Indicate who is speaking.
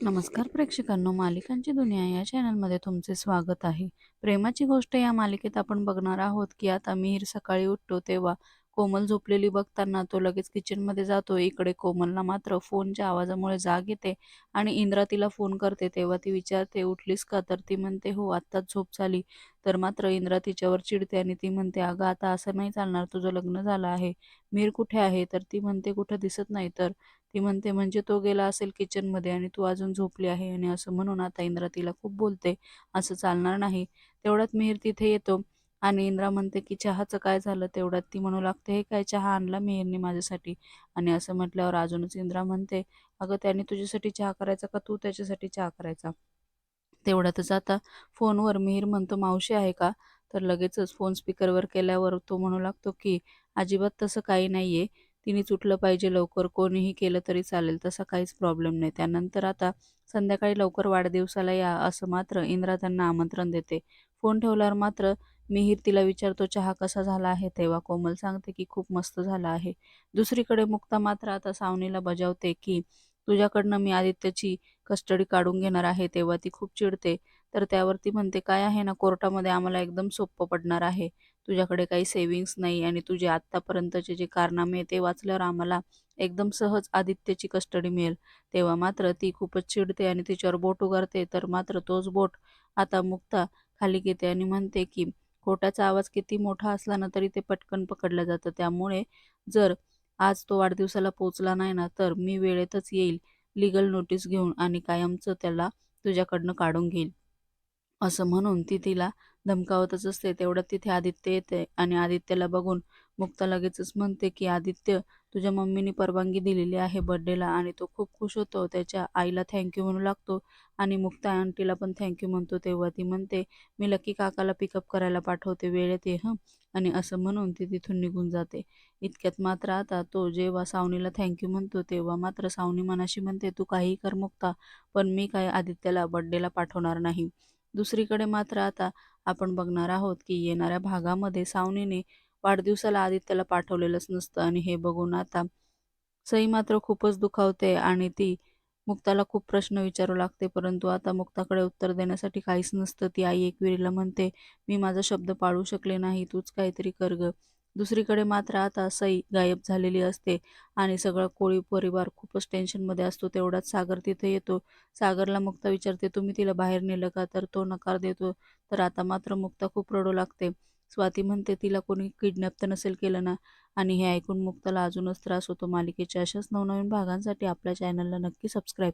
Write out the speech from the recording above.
Speaker 1: नमस्कार प्रेक्षकांनो मालिकांची दुनिया या चॅनलमध्ये तुमचे स्वागत आहे. प्रेमाची गोष्ट या मालिकेत आपण बघणार आहोत की आता मिहीर सकाळी उठतो तेव्हा कोमल झोपलेली बघताना तो लगेच किचनमध्ये जातो. इकडे कोमलला मात्र फोनच्या आवाजामुळे जाग येते आणि इंद्रा तिला फोन करते. तेव्हा ती विचारते उठलीस का? तर ती म्हणते हो आत्ताच झोप झाली. तर मात्र इंद्रा तिच्यावर चिडते आणि ती म्हणते अगं आता असं नाही चालणार तुझं लग्न झालं आहे. मीर कुठे आहे? तर ती म्हणते कुठं दिसत नाही. तर ती म्हणते म्हणजे तो गेला असेल किचनमध्ये आणि तू अजून झोपली आहे आणि असं म्हणून आता इंद्रा तिला खूप बोलते असं चालणार नाही. तेवढ्यात मिहीर तिथे येतो. आणि इंद्रा म्हणते की चहाचं काय झालं तेवढ्यात ती म्हणू लागते हे काय चहा आणला मिहीरने माझ्यासाठी? आणि असं म्हटल्यावर अजूनच इंद्रा म्हणते अगं त्याने तुझ्यासाठी चहा करायचा का? तू त्याच्यासाठी चहा करायचा. तेवढ्यातच आता फोनवर मिहीर म्हणतो मावशी आहे का? तर लगेचच फोन स्पीकरवर केल्यावर तो म्हणू लागतो की अजिबात तसं काही नाहीये. तिने चुटलं पाहिजे लवकर. कोणीही केलं तरी चालेल. तसा काहीच प्रॉब्लेम नाही. त्यानंतर आता संध्याकाळी लवकर वाढदिवसाला या असं मात्र इंद्रा त्यांना आमंत्रण देते. फोन ठेवल्यावर मात्र मिहीर तिला विचारतो चहा कसा झाला आहे? तेव्हा कोमल सांगते की खूप मस्त झाला आहे. दुसरीकडे मुक्ता मात्र आता सावनीला बजावते की तुझ्याकडनं मी आदित्यची कस्टडी काढून घेणार आहे. तेव्हा ती खूप चिडते. तर त्यावरती म्हणते काय आहे ना कोर्टामध्ये आम्हाला एकदम सोपं पडणार आहे. तुझ्याकडे काही सेविंग्स नाही आणि तुझे आत्तापर्यंतचे जे कारनामे ते वाचल्यावर आम्हाला एकदम सहज आदित्यची कस्टडी मिळेल. तेव्हा मात्र ती खूपच चिडते आणि तिच्यावर बोट उगारते. तर मात्र तोच बोट आता मुक्ता खाली घेते आणि म्हणते की खोट्याचा आवाज किती मोठा असला ना तरी ते पटकन पकडलं जातं. त्यामुळे जर आज तो वाढदिवसाला पोचला नाही ना तर मी वेळेतच येईल लिगल नोटीस घेऊन आणि कायमचं त्याला तुझ्याकडनं काढून घेईल. असं म्हणून ती तिला धमकावतच असते. तेवढ्यात तिथे आदित्य येते आणि आदित्यला बघून मुक्ता लगेचच म्हणते की आदित्य तुझ्या मम्मीने परवानगी दिलेली आहे बर्थडेला आणि तो खूप खुश होतो. त्याच्या आईला थँक्यू म्हणू लागतो आणि मुक्ता आंटीला पण थँक्यू म्हणतो तेव्हा ती म्हणते मी लकी काकाला पिकअप करायला पाठवते वेळेत ये हं? आणि असं म्हणून ती तिथून निघून जाते. इतक्यात मात्र आता तो जेव्हा सावनीला थँक्यू म्हणतो तेव्हा मात्र सावनी मनाशी म्हणते तू काहीही कर मुक्ता पण मी काय आदित्यला बर्थडेला पाठवणार नाही. दुसरीकडे मात्र आता आपण बघणार आहोत की येणाऱ्या भागामध्ये सावनीने वाढदिवसाला आदित्यला पाठवलेलंच नसतं आणि हे बघून आता सई मात्र खूपच दुखावते आणि ती मुक्ताला खूप प्रश्न विचारू लागते परंतु आता मुक्ताकडे उत्तर देण्यासाठी काहीच नसतं. ती आई एकविरीला म्हणते मी माझा शब्द पाळू शकले नाही तूच काहीतरी कर ग. दुसरीकडे मात्र आता सई गायब झालेली असते आणि सगळा कोळी परिवार खूपच टेन्शनमध्ये असतो तेवढाच सागर तिथे येतो. सागरला मुक्ता विचारते तुम्ही तिला बाहेर नेलं का? तर तो नकार देतो. तर आता मात्र मुक्ता खूप रडू लागते. स्वाती म्हणते तिला कोणी किडनॅप तर नसेल केलं ना? आणि हे ऐकून मुक्ताला अजूनच त्रास होतो. मालिकेच्या अशाच नवनवीन भागांसाठी आपल्या चॅनलला नक्की सबस्क्राईब